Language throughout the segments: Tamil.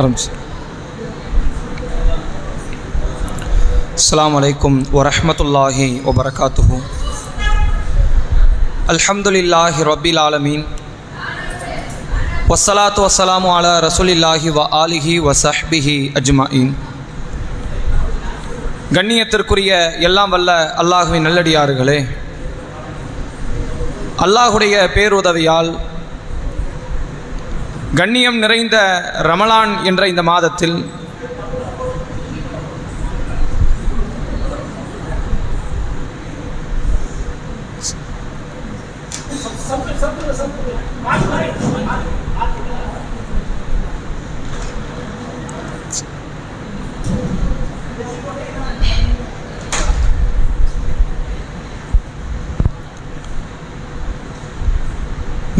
ஆரம்பிச்சு. அஸ்லாம் வலைக்கும் வரமத்துல்லாஹி வபரகாத்துஹு. அல்ஹம்துலில்லாஹி ரபில் ஆலமீன். வசலாத்து வஸ்ஸலாமு அலா ரசூலில்லாஹி வ ஆலிஹி வ சஹ்பிஹி அஜ்மாயின். கண்ணியத்திற்குரிய எல்லாம் வல்ல அல்லாஹுவின் நல்லடியார்களே அல்லாஹுடைய பேருதவியால் கண்ணியம் நிறைந்த ரமலான் என்ற இந்த மாதத்தில்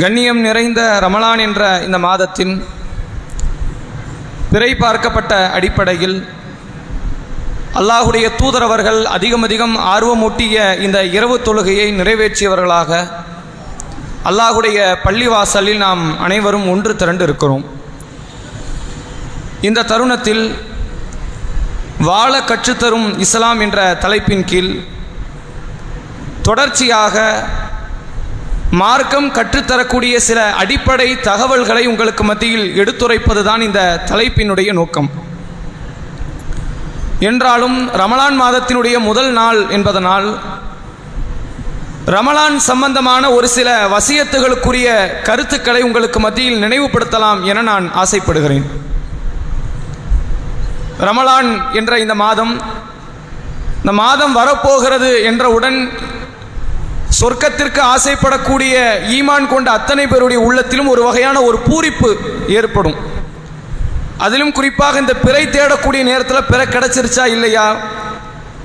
கண்ணியம் நிறைந்த ரமலான் என்ற இந்த மாதத்தின் பிறை பார்க்கப்பட்ட அடிப்படையில் அல்லாஹுடைய தூதரவர்கள் அதிகம் அதிகம் ஆர்வமூட்டிய இந்த இரவு தொழுகையை நிறைவேற்றியவர்களாக அல்லாஹுடைய பள்ளிவாசலில் நாம் அனைவரும் ஒன்று திரண்டு இருக்கிறோம் இந்த தருணத்தில் வாழ கற்றுத்தரும் இஸ்லாம் என்ற தலைப்பின் கீழ் தொடர்ச்சியாக மார்க்கம் கற்றுத்தரக்கூடிய சில அடிப்படை தகவல்களை உங்களுக்கு மத்தியில் எடுத்துரைப்பது தான் இந்த தலைப்பினுடைய நோக்கம். என்றாலும் ரமலான் மாதத்தினுடைய முதல் நாள் என்பதனால் ரமலான் சம்பந்தமான ஒரு சில வசியத்துகளுக்குரிய கருத்துக்களை உங்களுக்கு மத்தியில் நினைவுபடுத்தலாம் என நான் ஆசைப்படுகிறேன். ரமலான் என்ற இந்த மாதம் இந்த மாதம் வரப்போகிறது என்றவுடன் சொர்க்கத்திற்கு ஆசைப்படக்கூடிய ஈமான் கொண்ட அத்தனை பேருடைய உள்ளத்திலும் ஒரு வகையான ஒரு பூரிப்பு ஏற்படும். அதிலும் குறிப்பாக இந்த பிறை தேடக்கூடிய நேரத்தில் பிறை கிடைச்சிருச்சா இல்லையா?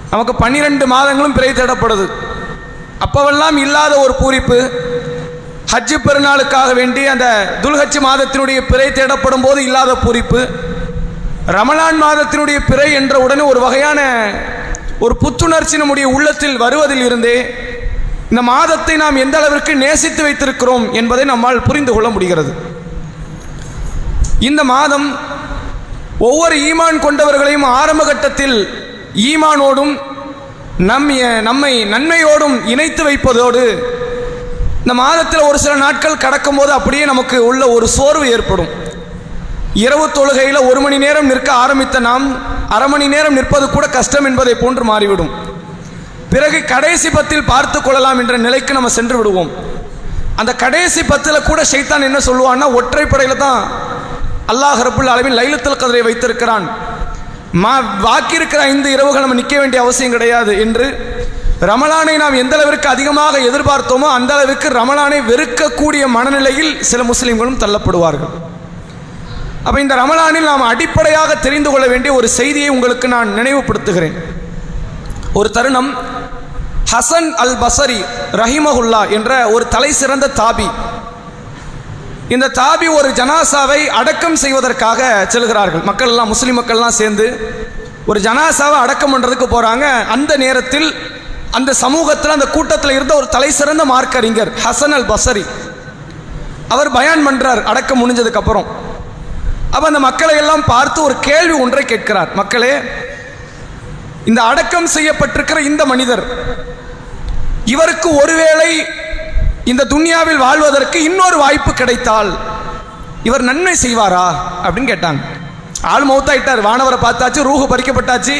நமக்கு பன்னிரெண்டு மாதங்களும் பிறை தேடப்படுது. அப்பவெல்லாம் இல்லாத ஒரு பூரிப்பு. ஹஜ்ஜு பெருநாளுக்காக வேண்டி அந்த துல்ஹஜ் மாதத்தினுடைய பிறை தேடப்படும் போது இல்லாத பூரிப்பு. ரமலான் மாதத்தினுடைய பிறை என்ற உடனே ஒரு வகையான ஒரு புத்துணர்ச்சி நம்முடைய உள்ளத்தில் வருவதில் இருந்தே இந்த மாதத்தை நாம் எந்த அளவிற்கு நேசித்து வைத்திருக்கிறோம் என்பதை நம்மால் புரிந்து கொள்ள முடிகிறது. இந்த மாதம் ஒவ்வொரு ஈமான் கொண்டவர்களையும் ஆரம்ப கட்டத்தில் ஈமானோடும் நம் நம்மை நன்மையோடும் இணைத்து வைப்பதோடு இந்த மாதத்தில் ஒரு சில நாட்கள் கடக்கும் போது அப்படியே நமக்கு உள்ள ஒரு சோர்வு ஏற்படும். இரவு தொழுகையில் ஒரு மணி நேரம் நிற்க ஆரம்பித்த நாம் அரை மணி நேரம் நிற்பது கூட கஷ்டம் என்பதை போன்று மாறிவிடும். பிறகு கடைசி பத்தில் பார்த்து கொள்ளலாம் என்ற நிலைக்கு நம்ம சென்று விடுவோம். அந்த கடைசி பத்தில் கூட ஷைத்தான் என்ன சொல்லுவான்னா ஒற்றைப்படையில் தான் அல்லாஹ் ரபுல் அளவில் லைலத்தில் கதிரை வைத்திருக்கிறான். மா பாக்கி இருக்கிற ஐந்து இரவுகள் நம்ம நிற்க வேண்டிய அவசியம் கிடையாது என்று ரமலானை நாம் எந்த அளவிற்கு அதிகமாக எதிர்பார்த்தோமோ அந்த அளவிற்கு ரமலானை வெறுக்கக்கூடிய மனநிலையில் சில முஸ்லீம்களும் தள்ளப்படுவார்கள். அப்போ இந்த ரமலானில் நாம் அடிப்படையாக தெரிந்து கொள்ள வேண்டிய ஒரு செய்தியை உங்களுக்கு நான் நினைவுபடுத்துகிறேன். ஒரு தருணம் ஹசன் அல் பசரி ரஹிமகுல்லா என்ற ஒரு தலை சிறந்த தாபி. இந்த தாபி ஒரு ஜனாசாவை அடக்கம் செய்வதற்காக செல்கிறார்கள். மக்கள் எல்லாம் முஸ்லீம் மக்கள்லாம் சேர்ந்து ஒரு ஜனாசாவை அடக்கம் பண்ணுறதுக்கு போகிறாங்க அந்த நேரத்தில் அந்த சமூகத்தில் அந்த கூட்டத்தில் இருந்த ஒரு தலை சிறந்த மார்க்கறிஞர் ஹசன் அல் பசரி அவர் பயான் பண்ணுறார் அடக்கம் முடிஞ்சதுக்கப்புறம் அப்போ அந்த மக்களை எல்லாம் பார்த்து ஒரு கேள்வி ஒன்றை கேட்கிறார். மக்களே இந்த அடக்கம் செய்யப்பட்டிருக்கிற இந்த மனிதர் இவருக்கு ஒருவேளை இந்த துன்யாவில் வாழ்வதற்கு இன்னொரு வாய்ப்பு கிடைத்தால் இவர் நன்மை செய்வாரா அப்படின்னு கேட்டாங்க. ஆள் மௌத்தாயிட்டார் வானவரை பார்த்தாச்சு ரூஹு பறிக்கப்பட்டாச்சு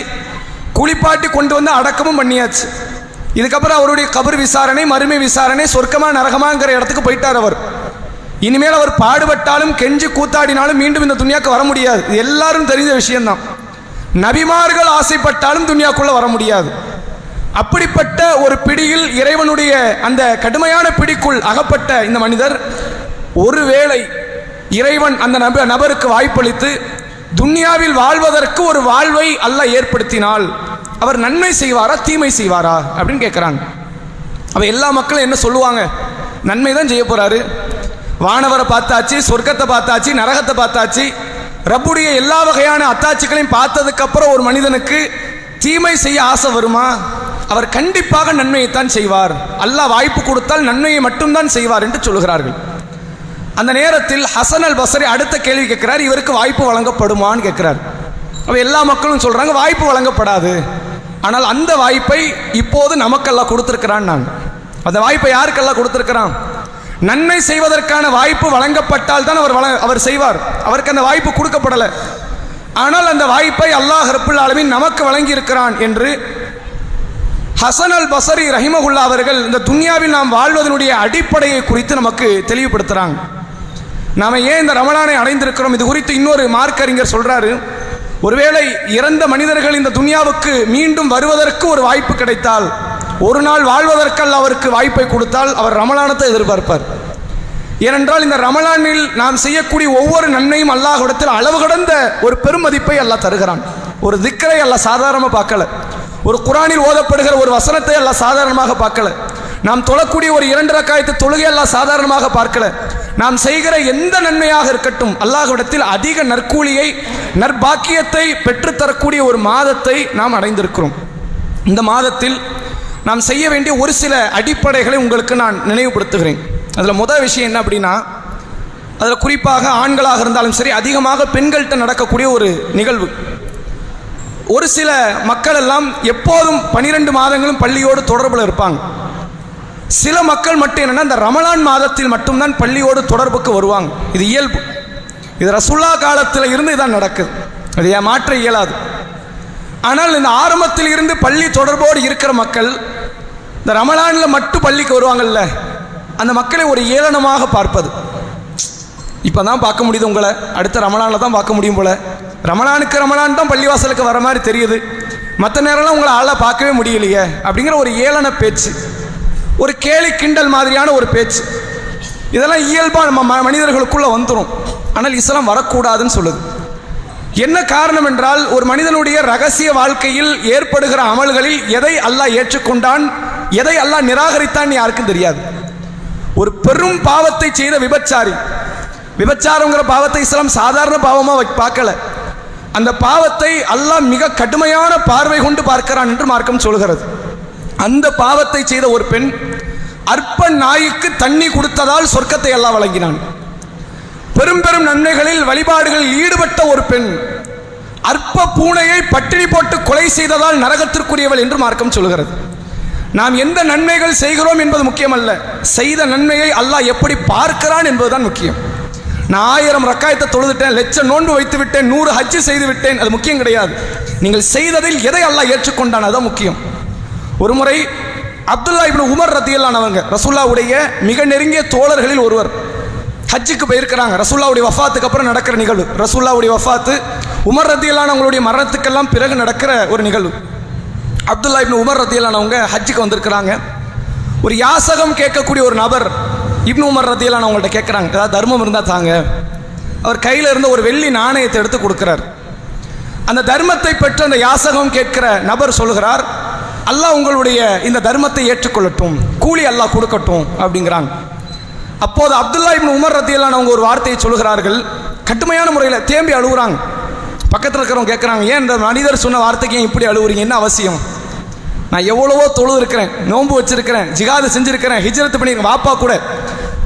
குளிப்பாட்டி கொண்டு வந்து அடக்கமும் பண்ணியாச்சு. இதுக்கப்புறம் அவருடைய கபர் விசாரணை மறுமை விசாரணை சொர்க்கமா நரகமாங்கிற இடத்துக்கு போயிட்டார் அவர். இனிமேல் அவர் பாடுபட்டாலும் கெஞ்சி கூத்தாடினாலும் மீண்டும் இந்த துணியாக்கு வர முடியாது. எல்லாரும் தெரிந்த விஷயம்தான். நபிமார்கள் ஆசைப்பட்டாலும் துனியாக்குள்ள வர முடியாது. அப்படிப்பட்ட ஒரு பிடியில் இறைவனுடைய அந்த கடுமையான பிடிக்குள் அகப்பட்ட இந்த மனிதர் ஒருவேளை இறைவன் அந்த நப நபருக்கு வாய்ப்பளித்து துன்யாவில் வாழ்வதற்கு ஒரு வாழ்வை அல்ல ஏற்படுத்தினால் அவர் நன்மை செய்வாரா தீமை செய்வாரா அப்படின்னு கேட்குறாங்க அப்போ எல்லா மக்களும் என்ன சொல்லுவாங்க? நன்மை தான் செய்ய போறாரு. வானவரை பார்த்தாச்சு சொர்க்கத்தை பார்த்தாச்சு நரகத்தை பார்த்தாச்சு ரப்புடைய எல்லா வகையான அத்தாட்சிகளையும் பார்த்ததுக்கப்புறம் ஒரு மனிதனுக்கு தீமை செய்ய ஆசை வருமா? அவர் கண்டிப்பாக நன்மையைத்தான் செய்வார். அல்லாஹ் வாய்ப்பு கொடுத்தால் நன்மையை மட்டும்தான் செய்வார் என்று சொல்கிறார்கள். அந்த நேரத்தில் ஹசன் அல் பசரி அடுத்த கேள்வி கேட்கிறார் இவருக்கு வாய்ப்பு வழங்கப்படுமான்னு கேட்கிறார். அப்போ எல்லா மக்களும் சொல்கிறாங்க வாய்ப்பு வழங்கப்படாது. ஆனால் அந்த வாய்ப்பை இப்போது நமக்கெல்லாம் கொடுத்துருக்கிறான் நான். அந்த வாய்ப்பை யாருக்கெல்லாம் கொடுத்துருக்கிறான்? நன்மை செய்வதற்கான வாய்ப்பு வழங்கப்பட்டால் தான் அவர் அவர் செய்வார். அவருக்கு அந்த வாய்ப்பு கொடுக்கப்படலை. ஆனால் அந்த வாய்ப்பை அல்லாஹ் ரப்புல் நமக்கு வழங்கி இருக்கிறான் என்று ஹசன் அல் பசரி ரஹிமகுல்லா அவர்கள் இந்த துன்யாவில் நாம் வாழ்வதனுடைய அடிப்படையை குறித்து நமக்கு தெளிவுபடுத்துகிறாங்க நாம் ஏன் இந்த ரமலானை அடைந்திருக்கிறோம்? இது குறித்து இன்னொரு மார்க் அறிஞர் ஒருவேளை இறந்த மனிதர்கள் இந்த துன்யாவுக்கு மீண்டும் வருவதற்கு ஒரு வாய்ப்பு கிடைத்தால் ஒரு நாள் வாழ்வதற்கல் அவருக்கு வாய்ப்பை கொடுத்தால் அவர் ரமலானத்தை எதிர்பார்ப்பார். ஏனென்றால் இந்த ரமலானில் நாம் செய்யக்கூடிய ஒவ்வொரு நன்மையும் அல்லாஹிடத்தில் அளவு கடந்த ஒரு பெருமதிப்பை அல்லாஹ் தருகிறான். ஒரு திக்கரை அல்லாஹ் சாதாரணமாக பார்க்கல. ஒரு குரானில் ஓதப்படுகிற ஒரு வசனத்தை அல்லாஹ் சாதாரணமாக பார்க்கல. நாம் தொழக்கூடிய ஒரு இரண்டு ரக்காயத்து தொழுகை அல்லாஹ் சாதாரணமாக பார்க்கல. நாம் செய்கிற எந்த நன்மையாக இருக்கட்டும் அல்லாஹ்விடத்தில் அதிக நற்கூலியை நற்பாக்கியத்தை பெற்றுத்தரக்கூடிய ஒரு மாதத்தை நாம் அடைந்திருக்கிறோம். இந்த மாதத்தில் நாம் செய்ய வேண்டிய ஒரு சில அடிப்படைகளை உங்களுக்கு நான் நினைவுபடுத்துகிறேன். அதில் முதல் விஷயம் என்ன அப்படின்னா அதில் குறிப்பாக ஆண்களாக இருந்தாலும் சரி அதிகமாக பெண்கள்கிட்ட நடக்கக்கூடிய ஒரு நிகழ்வு. ஒரு சில மக்கள் எல்லாம் எப்போதும் பனிரெண்டு மாதங்களும் பள்ளியோடு தொடர்பில் இருப்பாங்க. சில மக்கள் மட்டும் என்னென்னா இந்த ரமலான் மாதத்தில் மட்டும்தான் பள்ளியோடு தொடர்புக்கு வருவாங்க. இது இயல்பு. இது ரசுல்லா காலத்தில் இருந்து இதான் நடக்குது. அது ஏன் மாற்ற இயலாது. ஆனால் இந்த ஆரம்பத்தில் இருந்து பள்ளி தொடர்போடு இருக்கிற மக்கள் இந்த ரமலானில் மட்டும் பள்ளிக்கு வருவாங்கல்ல அந்த மக்களை ஒரு ஏளனமாக பார்ப்பது. இப்போ தான் பார்க்க முடியுது உங்களை. அடுத்த ரமலானில் தான் பார்க்க முடியும் போல. ரமலானுக்கு ரமலான் தான் பள்ளிவாசலுக்கு வர மாதிரி தெரியுது. மற்ற நேரம்லாம் உங்களை ஆளாக பார்க்கவே முடியலையே அப்படிங்கிற ஒரு ஏளன பேச்சு. ஒரு கேலி கிண்டல் மாதிரியான ஒரு பேச்சு. இதெல்லாம் இயல்பாக நம்ம ம- வந்துடும் ஆனால் இஸ்லாம் வரக்கூடாதுன்னு சொல்லுது. என்ன காரணம் என்றால் ஒரு மனிதனுடைய ரகசிய வாழ்க்கையில் ஏற்படுகிற அமல்களில் எதை அல்லாஹ் ஏற்றுக்கொண்டான் எதை அல்லாஹ் நிராகரித்தான் யாருக்கும் தெரியாது. ஒரு பெரும் பாவத்தை செய்த விபச்சாரி விபச்சாரங்கிற பாவத்தை இஸ்லாம் சாதாரண பாவமாக பார்க்கல. அந்த பாவத்தை அல்லாஹ் மிக கடுமையான பார்வை கொண்டு பார்க்கிறான் என்று மார்க்கம் சொல்கிறது. அந்த பாவத்தை செய்த ஒரு பெண் அற்ப நாய்க்கு தண்ணி கொடுத்ததால் சொர்க்கத்தை எல்லாம் வழங்கினான். பெரும் பெரும் நன்மைகளில் வழிபாடுகளில் ஈடுபட்ட ஒரு பெண் அற்ப பூனையை பட்டினி போட்டு கொலை செய்ததால் நரகத்திற்குரியவள் என்று மார்க்கம் சொல்கிறது. நாம் எந்த நன்மைகள் செய்கிறோம் என்பது முக்கியமல்ல. செய்த நன்மையை அல்லாஹ் எப்படி பார்க்கிறான் என்பதுதான் முக்கியம். நான் ஆயிரம் ரக்காயத்தை தொழுதுட்டேன் லட்சம் நோன்பு வைத்து விட்டேன் நூறு ஹஜ்ஜு செய்து விட்டேன் அது முக்கியம் கிடையாது. நீங்கள் செய்ததில் எதை அல்லாஹ் ஏற்றுக்கொண்டான் அதுதான் முக்கியம். ஒரு முறை அப்துல்லா இப்னு உமர் ரத்தியல்லானவங்க ரசுல்லாவுடைய மிக நெருங்கிய தோழர்களில் ஒருவர் ஹஜ்ஜுக்கு போயிருக்கிறாங்க. ரசூல்லாவுடைய வஃபாத்துக்கு அப்புறம் நடக்கிற நிகழ்வு. ரசூல்லாவுடைய வஃபாத்து உமர் ரத்தியல்லானவங்களுடைய மரணத்துக்கெல்லாம் பிறகு நடக்கிற ஒரு நிகழ்வு. அப்துல்லா இப்னு உமர் ரத்தியல்லான் ஹஜ்ஜுக்கு வந்திருக்கிறாங்க. ஒரு யாசகம் கேட்கக்கூடிய ஒரு நபர் இப்னு உமர் ரத்தியல்லான் அவங்கள்ட்ட கேட்குறாங்க. ஏதாவது தர்மம் இருந்தால் தாங்க. அவர் கையில் இருந்த ஒரு வெள்ளி நாணயத்தை எடுத்து கொடுக்குறார். அந்த தர்மத்தை பெற்று அந்த யாசகம் கேட்கிற நபர் சொல்கிறார் அல்லாஹ் உங்களுடைய இந்த தர்மத்தை ஏற்றுக்கொள்ளட்டும். கூலி அல்லாஹ் கொடுக்கட்டும். அப்படிங்கிறாங்க. அப்போது அப்துல்லா இப்னு உமர் ரத்தியெல்லாம் அவங்க ஒரு வார்த்தையை சொல்கிறார்கள் கட்டுமையான முறையில் தேம்பி அழுகுறாங்க பக்கத்தில் இருக்கிறவங்க கேட்குறாங்க ஏன் இந்த மனிதர் சொன்ன வார்த்தைக்கு ஏன் இப்படி அழுகுறீங்க என்ன அவசியம்? நான் எவ்வளவோ தொழு இருக்கிறேன் நோன்பு வச்சிருக்கிறேன் ஜிகாது செஞ்சிருக்கிறேன் ஹிஜ்ரத் பண்ணி வாப்பா கூட.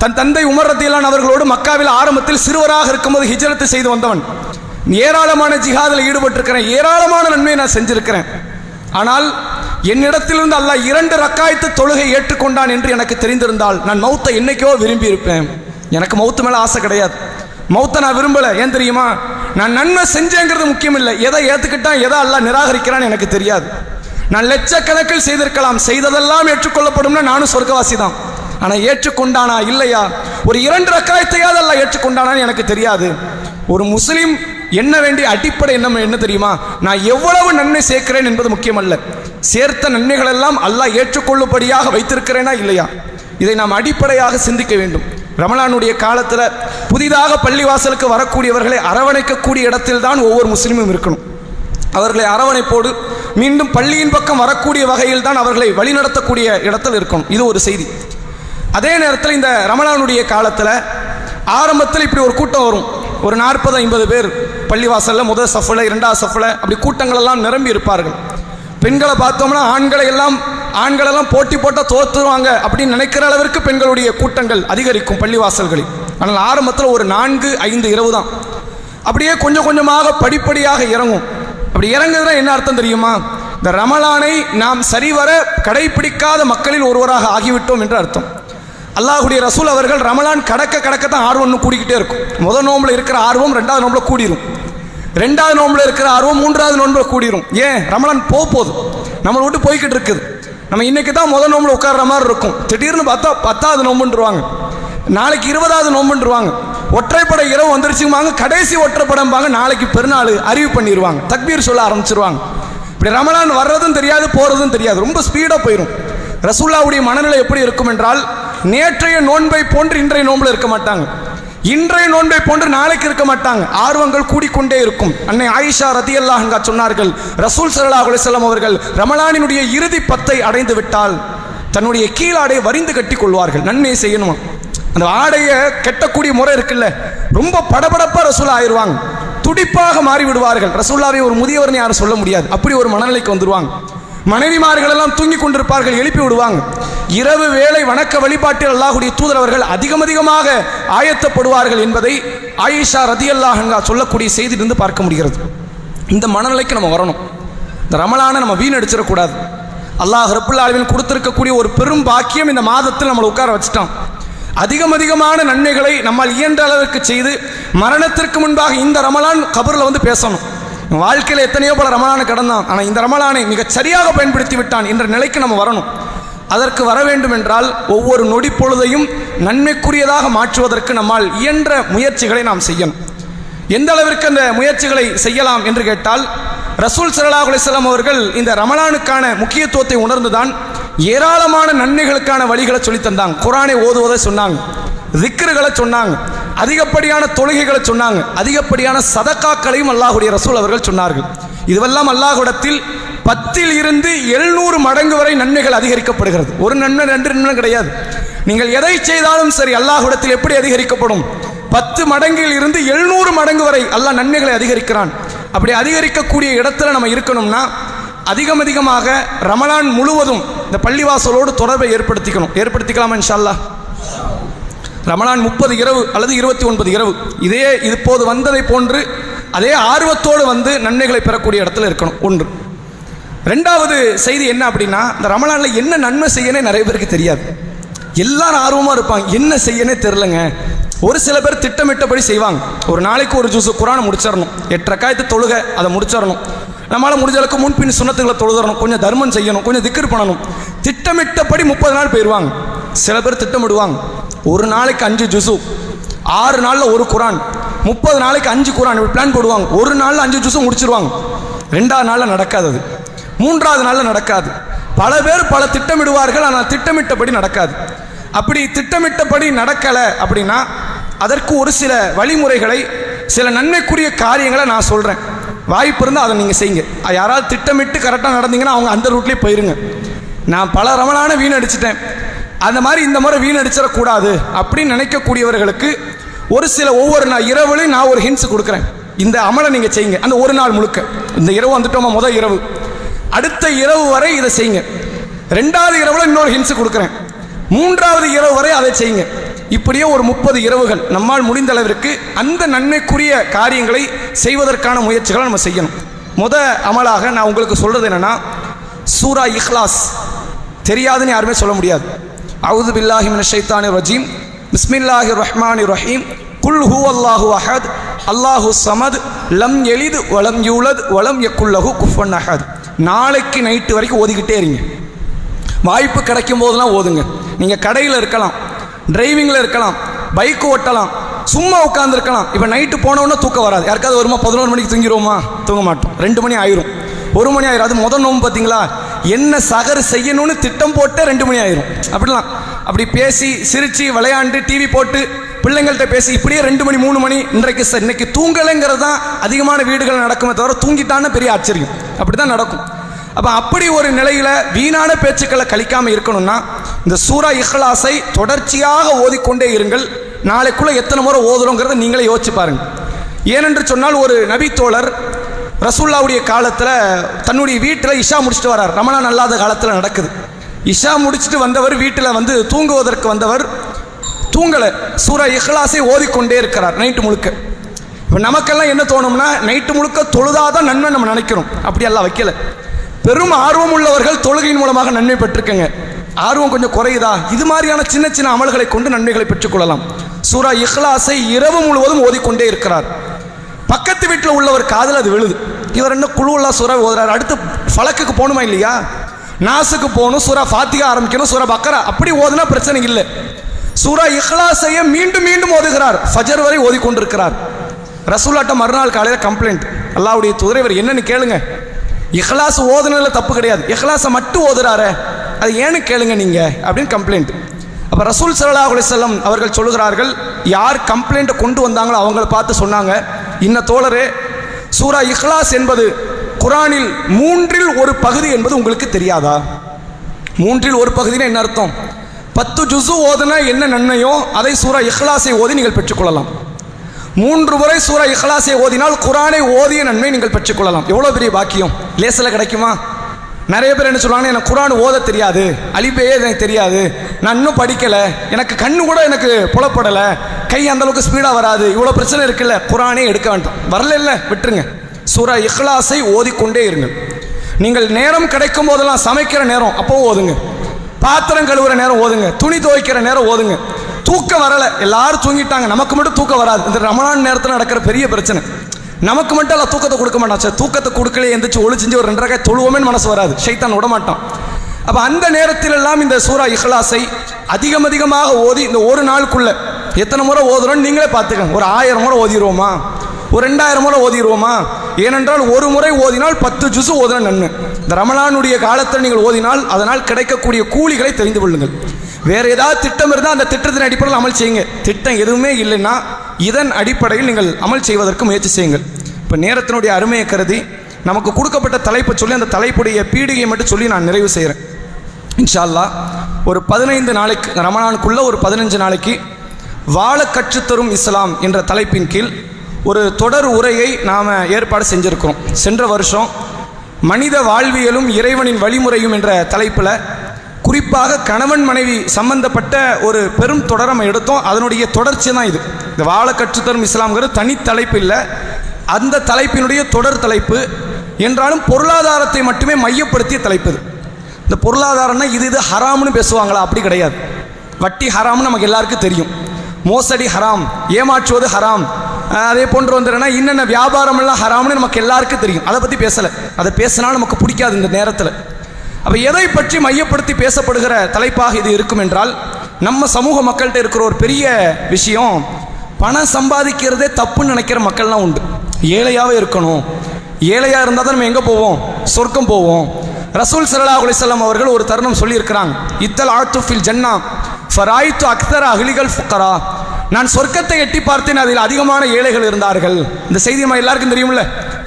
தன் தந்தை உமர் ரத்தியல்லான் அவர்களோடு மக்காவில் ஆரம்பத்தில் சிறுவராக இருக்கும்போது ஹிஜ்ரத் செய்து வந்தவன். ஏராளமான ஜிஹாதில் ஈடுபட்டிருக்கிறேன் ஏராளமான நன்மையை நான் செஞ்சிருக்கிறேன். ஆனால் என்னிடத்திலிருந்து அல்லாஹ் இரண்டு ரக்காயத்து தொழுகை ஏற்றுக்கொண்டான் என்று எனக்கு தெரிந்திருந்தால் நான் மௌத்தை என்னைக்கோ விரும்பி இருப்பேன் எனக்கு மௌத்து மேலே ஆசை கிடையாது. மௌத்தை நான் விரும்பலை. ஏன் தெரியுமா? நான் நன்மை செஞ்சேங்கிறது முக்கியம் இல்லை எதை ஏற்றுக்கிட்டான் எதை அல்லாஹ் நிராகரிக்கிறான்னு எனக்கு தெரியாது. நான் லட்சக்கணக்கில் செய்திருக்கலாம். செய்ததெல்லாம் ஏற்றுக்கொள்ளப்படும்னா நானும் சொர்க்கவாசி தான் ஆனால் ஏற்றுக்கொண்டானா? இல்லையா? ஒரு இரண்டு ரக்காயத்தையாவது அல்ல ஏற்றுக்கொண்டானான்னு எனக்கு தெரியாது. ஒரு முஸ்லீம் என்ன வேண்டிய அடிப்படை என்ன என்ன தெரியுமா? நான் எவ்வளவு நன்மை சேர்க்கிறேன் என்பது முக்கியமல்ல. சேர்த்த நன்மைகள் எல்லாம் அல்லாஹ் ஏற்றுக்கொள்ளும்படியாக வைத்திருக்கிறேனா இல்லையா? இதை நாம் அடிப்படையாக சிந்திக்க வேண்டும். ரமலானுடைய காலத்தில் புதிதாக பள்ளிவாசலுக்கு வரக்கூடியவர்களை அரவணைக்கக்கூடிய இடத்தில் தான் ஒவ்வொரு முஸ்லீமும் இருக்கணும். அவர்களை அரவணைப்போடு மீண்டும் பள்ளியின் பக்கம் வரக்கூடிய வகையில் தான் அவர்களை வழிநடத்தக்கூடிய இடத்தில் இருக்கணும். இது ஒரு செய்தி. அதே நேரத்தில் இந்த ரமலானுடைய காலத்தில் ஆரம்பத்தில் இப்படி ஒரு கூட்டம் வரும். ஒரு நாற்பது ஐம்பது பேர் பள்ளிவாசலில் முதல் சஃபில் இரண்டாவது சஃபில் அப்படி கூட்டங்கள் எல்லாம் நிரம்பி இருப்பார்கள். பெண்களை பார்த்தோம்னா ஆண்களை எல்லாம் ஆண்களெல்லாம் போட்டி போட்டால் தோற்றுவாங்க அப்படின்னு நினைக்கிற அளவிற்கு பெண்களுடைய கூட்டங்கள் அதிகரிக்கும் பள்ளிவாசல்களில். ஆனால் ஆரம்பத்தில் ஒரு நான்கு ஐந்து இரவு தான். அப்படியே கொஞ்சம் கொஞ்சமாக படிப்படியாக இறங்கும். அப்படி இறங்குதுன்னா என்ன அர்த்தம் தெரியுமா? இந்த ரமலானை நாம் சரிவர கடைபிடிக்காத மக்களில் ஒருவராக ஆகிவிட்டோம் என்று அர்த்தம். அல்லாஹுடைய ரசூல் அவர்கள் ரமலான் கடக்க கடக்க தான் ஆர்வம் இன்னும் கூடிக்கிட்டே இருக்கும். முதல் நோம்பில் இருக்கிற ஆர்வம் ரெண்டாவது நோம்பில் கூடிரும். ரெண்டாவது நோம்பில் இருக்கிற ஆர்வம் மூன்றாவது நோம்பில் கூடிரும். ஏன்? ரமலான் போக போகுது. நம்மளை விட்டு போய்கிட்டு இருக்குது. நம்ம இன்னைக்கு தான் முதல் நோம்பில் உட்கார்ற மாதிரி இருக்கும். திடீர்னு பார்த்தா பத்தாவது நோம்புன்றுவாங்க. நாளைக்கு இருபதாவது நோம்புன்றுவாங்க. ஒற்றைப்படை இரவு வந்துருச்சுமாங்க கடைசி ஒற்றைப்படம்பாங்க. நாளைக்கு பெருநாள் அறிவு பண்ணிடுவாங்க தக்பீர் சொல்ல ஆரம்பிச்சிருவாங்க. இப்படி ரமலான் வர்றதும் தெரியாது போகிறதும் தெரியாது. ரொம்ப ஸ்பீடாக போயிடும் ரசூல்லாவுடைய மனநிலை எப்படி இருக்கும் என்றால் நேற்றைய நோன்பை போன்று இன்றைய நோன்பில் இருக்க மாட்டாங்க. இன்றைய நோன்பை போன்று நாளைக்கு இருக்க மாட்டாங்க. ஆர்வங்கள் கூடிக்கொண்டே இருக்கும். அன்னை ஆயிஷா ரதி அல்லாஹங்கா சொன்னார்கள் ரசூல் சல்லாஹ் அலிஸ்லாம் அவர்கள் ரமலானினுடைய இறுதி பத்தை அடைந்து விட்டால் தன்னுடைய கீழாடை வரிந்து கட்டி கொள்வார்கள். நன்மையை செய்யணும்? அந்த ஆடையை கெட்டக்கூடிய முறை இருக்குல்ல. ரொம்ப படபடப்பாக ரசூலா ஆயிடுவாங்க. துடிப்பாக மாறி விடுவார்கள் ரசூல்லாவை ஒரு முதியவர்னு யாரும் சொல்ல முடியாது. அப்படி ஒரு மனநிலைக்கு வந்துடுவாங்க மனைவிமார்கள் எல்லாம் தூங்கி கொண்டிருப்பார்கள் எழுப்பி விடுவாங்க. இரவு வேலை வணக்க வழிபாட்டில் அல்லாஹுடைய தூதரவர்கள் அதிகம் அதிகமாக ஆயத்தப்படுவார்கள் என்பதை ஆயிஷா ரதி அல்லாஹங்கா சொல்லக்கூடிய செய்தியிலிருந்து பார்க்க முடிகிறது. இந்த மனநிலைக்கு நம்ம வரணும். இந்த ரமலான நம்ம வீணடிச்சிடக்கூடாது அல்லாஹ் ரப்புல் கொடுத்திருக்கக்கூடிய ஒரு பெரும் பாக்கியம் இந்த மாதத்தில் நம்மளை உட்கார வச்சுட்டான். அதிகம் அதிகமான நன்மைகளை நம்மால் இயன்ற அளவிற்கு செய்து மரணத்திற்கு முன்பாக இந்த ரமலான் கபரில் வந்து பேசணும். வாழ்க்கையில் எத்தனையோ பல ரமலானை கடந்தான். ஆனால் இந்த ரமலானை மிகச் சரியாக பயன்படுத்தி விட்டான் என்ற நிலைக்கு நம்ம வரணும். அதற்கு வர வேண்டும் என்றால் ஒவ்வொரு நொடி பொழுதையும் நன்மைக்குரியதாக மாற்றுவதற்கு நம்மால் இயன்ற முயற்சிகளை நாம் செய்யணும். எந்த அளவிற்கு அந்த முயற்சிகளை செய்யலாம் என்று கேட்டால் ரசூல் சல்லாஹ் அலிஸ்லாம் அவர்கள் இந்த ரமலானுக்கான முக்கியத்துவத்தை உணர்ந்துதான் ஏராளமான நன்மைகளுக்கான வழிகளை சொல்லி தந்தாங்க. குரானை ஓதுவதை சொன்னாங்க. திக்ருகளை சொன்னாங்க. அதிகப்படியான தொழுகைகளை சொன்னாங்க. அதிகப்படியான சதக்காக்களையும் அல்லாஹுடைய ரசூல் அவர்கள் சொன்னார்கள். இதுவெல்லாம் அல்லாஹுடத்தில் பத்தில் இருந்து எழுநூறு மடங்கு வரை நன்மைகள் அதிகரிக்கப்படுகிறது. ஒரு நன்மை ரெண்டு நன்மை கிடையாது. நீங்கள் எதை செய்தாலும் சரி அல்லாஹுடத்தில் எப்படி அதிகரிக்கப்படும்? பத்து மடங்கில் இருந்து எழுநூறு மடங்கு வரை அல்லாஹ் நன்மைகளை அதிகரிக்கிறான். அப்படி அதிகரிக்கக்கூடிய இடத்துல நம்ம இருக்கணும்னா அதிகம் அதிகமாக ரமலான் முழுவதும் இந்த பள்ளிவாசலோடு தொடர்பை ஏற்படுத்திக்கணும். ஏற்படுத்திக்கலாமா இன்ஷா ரமணான் முப்பது இரவு அல்லது இருபத்தி ஒன்பது இரவு. இதே இப்போது வந்ததை போன்று அதே ஆர்வத்தோடு வந்து நன்மைகளை பெறக்கூடிய இடத்துல இருக்கணும். ஒன்று. ரெண்டாவது செய்தி என்ன அப்படின்னா இந்த ரமணானில் என்ன நன்மை செய்யனே நிறைய பேருக்கு தெரியாது. எல்லாரும் ஆர்வமாக இருப்பாங்க என்ன செய்யனே தெரிலங்க ஒரு சில பேர் திட்டமிட்டபடி செய்வாங்க. ஒரு நாளைக்கு ஒரு ஜூஸ் குரானை முடிச்சிடணும். எட்டரை காயத்து தொழுகை அதை முடிச்சிடணும். நம்மளால் முடிஞ்ச அளவுக்கு முன்பின் சுண்ணத்துகளை தொழுதரணும் கொஞ்சம் தர்மம் செய்யணும் கொஞ்சம் திக்கர் பண்ணணும். திட்டமிட்டபடி முப்பது நாள் போயிடுவாங்க சில பேர் திட்டமிடுவாங்க. ஒரு நாளைக்கு அஞ்சு ஜுசு ஆறு நாளில் ஒரு குரான். முப்பது நாளைக்கு அஞ்சு குரான். இப்படி பிளான் போடுவாங்க. ஒரு நாளில் அஞ்சு ஜூஸும் முடிச்சிருவாங்க. ரெண்டாவது நாளில் நடக்காது அது. மூன்றாவது நாளில் நடக்காது. பல பேர் பல திட்டமிடுவார்கள் ஆனால் திட்டமிட்டபடி நடக்காது. அப்படி திட்டமிட்டபடி நடக்கலை அப்படின்னா அதற்கு ஒரு சில வழிமுறைகளை சில நன்மைக்குரிய காரியங்களை நான் சொல்கிறேன் வாய்ப்பு இருந்தால் அதை நீங்கள் செய்யுங்க. யாராவது திட்டமிட்டு கரெக்டாக நடந்தீங்கன்னா அவங்க அந்த ரூட்லேயே போயிருங்க. நான் பல ரமணான வீணடிச்சிட்டேன். அந்த மாதிரி இந்த முறை வீணடிச்சிடக்கூடாது அப்படின்னு நினைக்கக்கூடியவர்களுக்கு ஒரு சில ஒவ்வொரு நாள் இரவுலையும் நான் ஒரு ஹின்ஸ் கொடுக்குறேன். இந்த அமலை நீங்கள் செய்யுங்க. அந்த ஒரு நாள் முழுக்க. இந்த இரவு வந்துட்டோமா? முதல் இரவு. அடுத்த இரவு வரை இதை செய்யுங்க. ரெண்டாவது இரவுல இன்னொரு ஹின்ஸ் கொடுக்குறேன். மூன்றாவது இரவு வரை அதை செய்யுங்க. இப்படியே ஒரு முப்பது இரவுகள் நம்மால் முடிந்த அளவிற்கு அந்த நன்மைக்குரிய காரியங்களை செய்வதற்கான முயற்சிகளை நம்ம செய்யணும். முத அமலாக நான் உங்களுக்கு சொல்றது என்னன்னா சூரா இஹ்லாஸ். தெரியாதுன்னு யாருமே சொல்ல முடியாது. அவுது பில்லாஹி மினஷைத்தானி ரஜீம் பிஸ்மில்லாஹி ரஹ்மானி ரஹீம் குல் ஹூ அல்லாஹு அஹத் அல்லாஹு சமத் லம் எளிது வலம் யூலத் வலம் யக்குல்லஹு குஃபன் அஹத் நாளைக்கு நைட்டு வரைக்கும் ஓதிக்கிட்டே இருங்க. வாய்ப்பு கிடைக்கும் போதெல்லாம் ஓதுங்க. நீங்கள் கடையில் இருக்கலாம் டிரைவிங்கில் இருக்கலாம் பைக் ஓட்டலாம் சும்மா உட்காந்துருக்கலாம் இப்போ நைட்டு போனோன்னா தூக்கம் வராது. யாருக்காவது வருமா? பதினோரு மணிக்கு தூங்கிடுவோமா தூங்க மாட்டோம். ரெண்டு மணி ஆயிரும். ஒரு மணி ஆயிரும். அது முதல் நோம்பு பார்த்தீங்களா? என்ன சகர் செய்யணும்னு திட்டம் போட்டு ரெண்டு மணி ஆயிரும். அப்படிலாம். அப்படி பேசி சிரிச்சு விளையாண்டு டிவி போட்டு பிள்ளைங்கள்ட்ட பேசி இப்படியே ரெண்டு மணி மூணு மணி இன்றைக்கு ச- இன்னைக்கு தூங்கலைங்கிறது தான் அதிகமான வீடுகள் நடக்குமே தவிர தூங்கிட்டான்னு பெரிய ஆச்சரியம். அப்படி தான் நடக்கும். அப்போ அப்படி ஒரு நிலையில் வீணான பேச்சுக்களை கழிக்காமல் இருக்கணும்னா இந்த சூரா இஹ்லாஸை தொடர்ச்சியாக ஓதிக்கொண்டே இருங்கள். நாளைக்குள்ளே எத்தனை முறை ஓதுறோங்கிறத நீங்களே யோசிச்சு பாருங்கள் ஏனென்று சொன்னால் ஒரு நபி தோழர் ரசூல்லாவுடைய காலத்தில் தன்னுடைய வீட்டில் இஷா முடிச்சுட்டு வரார். ரமணா அல்லாத காலத்தில் நடக்குது. இஷா முடிச்சுட்டு வந்தவர் வீட்டில் வந்து தூங்குவதற்கு வந்தவர் தூங்கலை. சூரா இஹ்லாஸை ஓதிக்கொண்டே இருக்கிறார் நைட்டு முழுக்க. இப்போ நமக்கெல்லாம் என்ன தோணும்னா நைட்டு முழுக்க தொழுதாதான் நன்மை நம்ம நினைக்கிறோம். அப்படி எல்லாம் வைக்கல. பெரும் ஆர்வம் உள்ளவர்கள் தொழுகையின் மூலமாக நன்மை பெற்றிருக்கங்க. ஆர்வம் கொஞ்சம் குறையுதா? இது மாதிரியான சின்ன சின்ன அமல்களை கொண்டு நன்மைகளை பெற்றுக்கொள்ளலாம். சூரா இஹ்லாஸை இரவு முழுவதும் ஓதிக்கொண்டே இருக்கிறார். பக்கத்து வீட்டில் உள்ளவர் காதில் அது விழுது. இவர் என்ன குழுவெல்லாம் சூறா ஓதுறாரு? அடுத்து ஃபலக்குக்கு போகணுமா இல்லையா? நாசுக்கு போகணும் சுரா ஃபாத்திகா ஆரம்பிக்கணும் சுரா பக்கரா. அப்படி ஓதுனா பிரச்சனை இல்லை. சூரா இஹ்லாஸையே மீண்டும் மீண்டும் ஓதுகிறார். ஃபஜர் வரை ஓதி கொண்டிருக்கிறார் ரசூலாட்ட மறுநாள் காலையில் கம்ப்ளைண்ட் அல்லாவுடைய துறைவர் என்னன்னு கேளுங்க. இஹ்லாஸ் ஓதுனதுல தப்பு கிடையாது. இஹ்லாஸை மட்டும் ஓதுறாரு. அது ஏன்னு கேளுங்க நீங்கள் அப்படின்னு கம்ப்ளைண்ட் அப்போ ரசூல் சல்லல்லாஹு அலைஹி அவர்கள் சொல்லுகிறார்கள் யார் கம்ப்ளைண்ட்டை கொண்டு வந்தாங்களோ அவங்கள பார்த்து சொன்னாங்க. இன்ன தோழரே சூரா இஹ்லாஸ் என்பது குரானில் மூன்றில் ஒரு பகுதி என்பது உங்களுக்கு தெரியாதா? மூன்றில் ஒரு பகுதினா என்ன அர்த்தம்? பத்து ஜுசு ஓதுனா என்ன நன்மையோ அதை சூரா இஹ்லாஸை ஓதி நீங்கள் பெற்றுக்கொள்ளலாம். மூன்று முறை சூரா இஹ்லாஸை ஓதினால் குரானை ஓதிய நன்மை நீங்கள் பெற்றுக்கொள்ளலாம். எவ்வளோ பெரிய பாக்கியம்? லேசில் கிடைக்குமா? நிறைய பேர் என்ன சொல்லுவாங்க எனக்கு குரான் ஓத தெரியாது அலிபே எனக்கு தெரியாது. நான் இன்னும் படிக்கலை. எனக்கு கண்ணு கூட எனக்கு புலப்படலை. கை அந்தளவுக்கு ஸ்பீடாக வராது. இவ்வளோ பிரச்சனை இருக்குல்ல குரானே எடுக்க வேண்டாம். வரல இல்லை விட்டுருங்க. சூரா இஹ்லாஸை ஓதிக்கொண்டே இருங்கள் நீங்கள் நேரம் கிடைக்கும் போதெல்லாம் சமைக்கிற நேரம் அப்போ ஓதுங்க. பாத்திரம் கழுவுற நேரம் ஓதுங்க. துணி துவைக்கிற நேரம் ஓதுங்க. தூக்கம் வரலை. எல்லாரும் தூங்கிட்டாங்க. நமக்கு மட்டும் தூக்கம் வராது. இந்த ரமணான் நேரத்தில் நடக்கிற பெரிய பிரச்சனை. நமக்கு மட்டும் அல்ல தூக்கத்தை கொடுக்க மாட்டான். சார் தூக்கத்தை கொடுக்கல எந்திரிச்சு ஒளி செஞ்சு ஒரு ரெண்டரை காய் தொழுவோமேன்னு மனசு வராது. ஷைத்தான் விட மாட்டான். அப்போ அந்த நேரத்திலெல்லாம் இந்த சூரா இஹ்லாஸை அதிகம் அதிகமாக ஓதி இந்த ஒரு நாளுக்குள்ள எத்தனை முறை ஓதுறோன்னு நீங்களே பார்த்துக்கங்க. ஒரு ஆயிரம் முறை ஓதிடுவோமா ஒரு ரெண்டாயிரம் முறை ஓதிடுவோமா ஏனென்றால் ஒரு முறை ஓதினால் பத்து ஜுசு ஓதுன நன்மை. இந்த ரமலானுடைய காலத்தில் நீங்கள் ஓதினால் அதனால் கிடைக்கக்கூடிய கூலிகளை தெரிந்து கொள்ளுங்கள். வேறு ஏதாவது திட்டம் இருந்தால் அந்த திட்டத்தின் அடிப்படையில் அமல் செய்யுங்க. திட்டம் எதுவுமே இல்லைன்னா இதன் அடிப்படையில் நீங்கள் அமல் செய்வதற்கு முயற்சி செய்யுங்கள். இப்போ நேரத்தினுடைய அருமையை கருதி நமக்கு கொடுக்கப்பட்ட தலைப்பை சொல்லி அந்த தலைப்புடைய பீடிகையை மட்டும் சொல்லி நான் நிறைவு செய்கிறேன் இன்ஷா அல்லாஹ் ஒரு பதினைந்து நாளைக்கு ரமணானுக்குள்ளே ஒரு பதினஞ்சு நாளைக்கு வாழ கற்றுத்தரும் இஸ்லாம் என்ற தலைப்பின் கீழ் ஒரு தொடர் உரையை நாம் ஏற்பாடு செஞ்சுருக்கிறோம். சென்ற வருஷம் மனித வாழ்வியலும் இறைவனின் வழிமுறையும் என்ற தலைப்பில் குறிப்பாக கணவன் மனைவி சம்பந்தப்பட்ட ஒரு பெரும் தொடர் நம்ம எடுத்தோம். அதனுடைய தொடர்ச்சி தான் இது. இந்த வாழ கற்றுத்தரும் இஸ்லாம்ங்கிறது தனி தலைப்பு இல்லை. அந்த தலைப்பினுடைய தொடர் தலைப்பு என்றாலும் பொருளாதாரத்தை மட்டுமே மையப்படுத்திய தலைப்பு இது. இந்த பொருளாதாரம்னா இது இது ஹராம்னு பேசுவாங்களா? அப்படி கிடையாது. வட்டி ஹராம்னு நமக்கு எல்லாருக்கும் தெரியும். மோசடி ஹராம் ஏமாற்றுவது ஹராம். அதே போன்று வந்துடுனா என்னென்ன வியாபாரமெல்லாம் ஹராம்னு நமக்கு எல்லாருக்கும் தெரியும். அதை பற்றி பேசலை. அதை பேசினாலும் நமக்கு பிடிக்காது இந்த நேரத்தில். அப்போ எதை பற்றி மையப்படுத்தி பேசப்படுகிற தலைப்பாக இது இருக்கும் என்றால் நம்ம சமூக மக்கள்கிட்ட இருக்கிற ஒரு பெரிய விஷயம் பணம் சம்பாதிக்கிறதே தப்புன்னு நினைக்கிற மக்கள்லாம் உண்டு. ஏழையாகவே இருக்கணும். ஏழையாக இருந்தால் தான் நம்ம எங்கே போவோம்? சொர்க்கம் போவோம். ரசூல் சல்லா அலிசல்லாம் அவர்கள் ஒரு தருணம் சொல்லியிருக்கிறாங்க. இத்தல் ஆத்து ஃபில் ஜன்னா ஃபராய்த்து அக்தர் அகிலிகள் ஃபுக்கரா. நான் சொர்க்கத்தை எட்டி பார்த்தேன் அதில் அதிகமான ஏழைகள் இருந்தார்கள். இந்த செய்தி நம்ம எல்லாருக்கும் தெரியும்ல.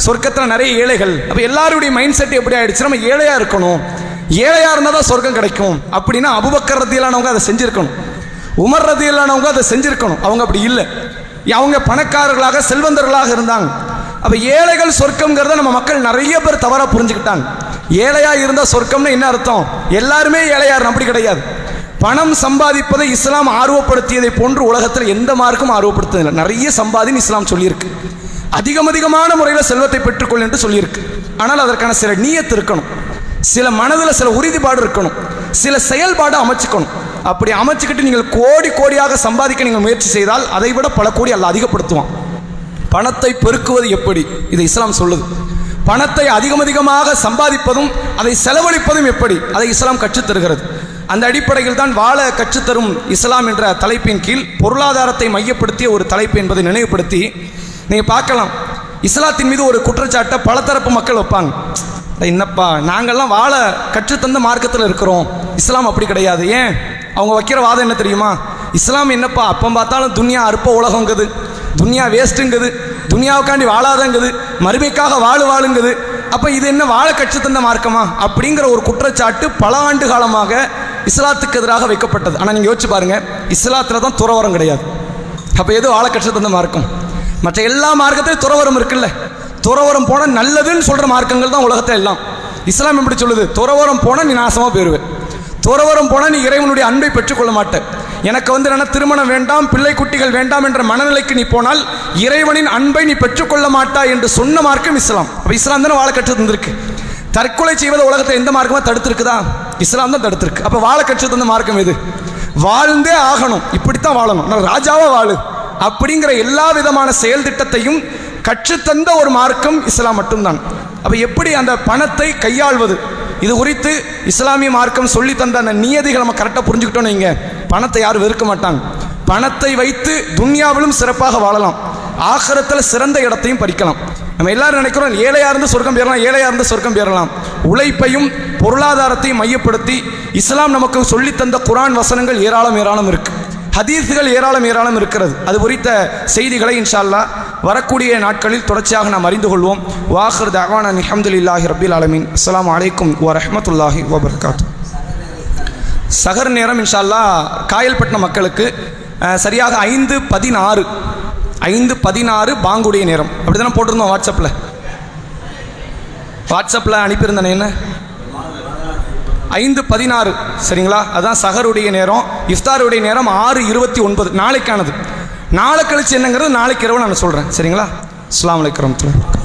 சொர்க்கத்தில் நிறைய ஏழைகள். அப்போ எல்லாருடைய மைண்ட் செட் எப்படி ஆயிடுச்சு? நம்ம ஏழையாக இருக்கணும். ஏழையாக இருந்தால் தான் சொர்க்கம் கிடைக்கும். அப்படின்னா அபுபக்கர் ரத்தியிலானவங்க அதை செஞ்சுருக்கணும். உமர் ரத்தியிலானவங்க அதை செஞ்சுருக்கணும். அவங்க அப்படி இல்லை. அவங்க பணக்காரர்களாக செல்வந்தர்களாக இருந்தாங்க. அப்போ ஏழைகள் சொர்க்கம்ங்கிறத நம்ம மக்கள் நிறைய பேர் தவறாக புரிஞ்சுக்கிட்டாங்க. ஏழையாக இருந்தால் சொர்க்கம்னு என்ன அர்த்தம்? எல்லாருமே ஏழையாக அப்படி கிடையாது. பணம் சம்பாதிப்பதை இஸ்லாம் ஆர்வப்படுத்தியதை போன்று உலகத்தில் எந்த மார்க்கும் ஆர்வப்படுத்ததில்லை நிறைய சம்பாதின்னு இஸ்லாம் சொல்லியிருக்கு. அதிகம் அதிகமான முறையில் செல்வத்தை பெற்றுக்கொள் என்று சொல்லியிருக்கு. ஆனால் அதற்கான சில நீயத்து இருக்கணும். சில மனதில் சில உறுதிப்பாடு இருக்கணும். சில செயல்பாடு அமைச்சுக்கணும். அப்படி அமைச்சுக்கிட்டு நீங்கள் கோடி கோடியாக சம்பாதிக்க நீங்கள் முயற்சி செய்தால் அதை விட பல கோடி அல்ல அதிகப்படுத்துவான். பணத்தை பெருக்குவது எப்படி? இது இஸ்லாம் சொல்லுது. பணத்தை அதிகம் அதிகமாக சம்பாதிப்பதும் அதை செலவழிப்பதும் எப்படி? அதை இஸ்லாம் கற்றுத் தருகிறது அந்த அடிப்படையில் தான் வாழ கற்றுத்தரும் இஸ்லாம் என்ற தலைப்பின் கீழ் பொருளாதாரத்தை மையப்படுத்திய ஒரு தலைப்பு என்பதை நினைவுபடுத்தி நீங்கள் பார்க்கலாம். இஸ்லாத்தின் மீது ஒரு குற்றச்சாட்டை பலதரப்பு மக்கள் வைப்பாங்க. என்னப்பா நாங்கள்லாம் வாழ கற்றுத்தந்த மார்க்கத்தில் இருக்கிறோம். இஸ்லாம் அப்படி கிடையாது. ஏன்? அவங்க வைக்கிற வாதம் என்ன தெரியுமா? இஸ்லாம் என்னப்பா அப்போ பார்த்தாலும் துன்யா அற்ப உலகங்குது. துன்யா வேஸ்ட்டுங்குது. துன்யாவுக்காண்டி வாழாதங்குது. மறுமைக்காக வாழு வாழுங்குது. அப்போ இது என்ன வாழ கற்றுத்தந்த மார்க்கமா? அப்படிங்கிற ஒரு குற்றச்சாட்டு பல ஆண்டு காலமாக இஸ்லாத்துக்கு எதிராக வைக்கப்பட்டது. ஆனால் நீங்கள் யோசிச்சு பாருங்கள் இஸ்லாத்தில் தான் துறவரம் கிடையாது. அப்போ எது வாழ கற்றுத்தந்த மார்க்கம்? மற்ற எல்லா மார்க்கத்திலும் துறவரம் இருக்குல்ல. துறவரம் போனால் நல்லதுன்னு சொல்கிற மார்க்கங்கள் தான் உலகத்தை எல்லாம். இஸ்லாம் எப்படி சொல்லுது? துறவரம் போனால் நீ நாசமாக போயிடுவேன் துறவரம் போனால் நீ இறைவனுடைய அன்பை பெற்றுக்கொள்ள மாட்டேன் எனக்கு வந்து என்ன திருமணம் வேண்டாம் பிள்ளை குட்டிகள் வேண்டாம் என்ற மனநிலைக்கு நீ போனால் இறைவனின் அன்பை நீ பெற்றுக்கொள்ள மாட்டாய் என்று சொன்ன மார்க்கம் இஸ்லாம். அப்போ இஸ்லாம் தானே வாழ கற்று தந்திருக்கு. தற்கொலை செய்வதை உலகத்தை எந்த மார்க்கமாக தடுத்திருக்குதா? இஸ்லாம் தான் தடுத்திருக்கு. அப்போ வாழ கற்று தந்த மார்க்கம் எது? வாழ்ந்தே ஆகணும். இப்படித்தான் வாழணும். ஆனால் ராஜாவா வாழு. அப்படிங்கிற எல்லா விதமான செயல் திட்டத்தையும் கற்றுத்தந்த ஒரு மார்க்கம் இஸ்லாம் மட்டும்தான். அப்ப எப்படி அந்த பணத்தை கையாள்வது? இது குறித்து இஸ்லாமிய மார்க்கம் சொல்லி தந்த அந்த நியதிகளை நம்ம கரெக்டாக புரிஞ்சுக்கிட்டோம் நீங்கள் பணத்தை யாரும் வெறுக்க மாட்டாங்க. பணத்தை வைத்து துன்யாவிலும் சிறப்பாக வாழலாம். ஆகரத்தில் சிறந்த இடத்தையும் பறிக்கலாம். நம்ம எல்லாரும் நினைக்கிறோம் ஏழையாக இருந்து சொர்க்கம் பெறலாம் ஏழையாக இருந்து சொர்க்கம் பெறலாம் உழைப்பையும் பொருளாதாரத்தையும் மையப்படுத்தி இஸ்லாம் நமக்கு சொல்லித் தந்த குரான் வசனங்கள் ஏராளம் ஏராளம் இருக்குது ஹதீஸுகள் ஏராளம் ஏராளம் இருக்கிறது. அது குறித்த செய்திகளை இன்ஷால்லா வரக்கூடிய நாட்களில் தொடர்ச்சியாக நாம் அறிந்து கொள்வோம். வாஹர் தவான அல்ஹம்துலில்லாஹி ரபில் அலமின் அஸ்லாம் வலைக்கும் வ ரஹ்மத்துல்லாஹி வ சகர் நேரம் இன்ஷால்லா காயல்பட்டின காயல்பட்டினம் மக்களுக்கு சரியாக ஐந்து பதினாறு ஐந்து பதினாறு பாங்குடைய நேரம். அப்படி தானே போட்டிருந்தோம் வாட்ஸ்அப்பில்? வாட்ஸ்அப்பில் அனுப்பியிருந்தேன் என்ன? ஐந்து பதினாறு. சரிங்களா? அதான் சஹருடைய நேரம். இஃப்தாருடைய நேரம் ஆறு இருபத்தி ஒன்பது. நாளைக்கானது. நாளை கழிச்சு என்னங்கிறது நாளைக்கு இரவு நான் சொல்கிறேன் சரிங்களா? அஸ்லாம் அலைக்கும்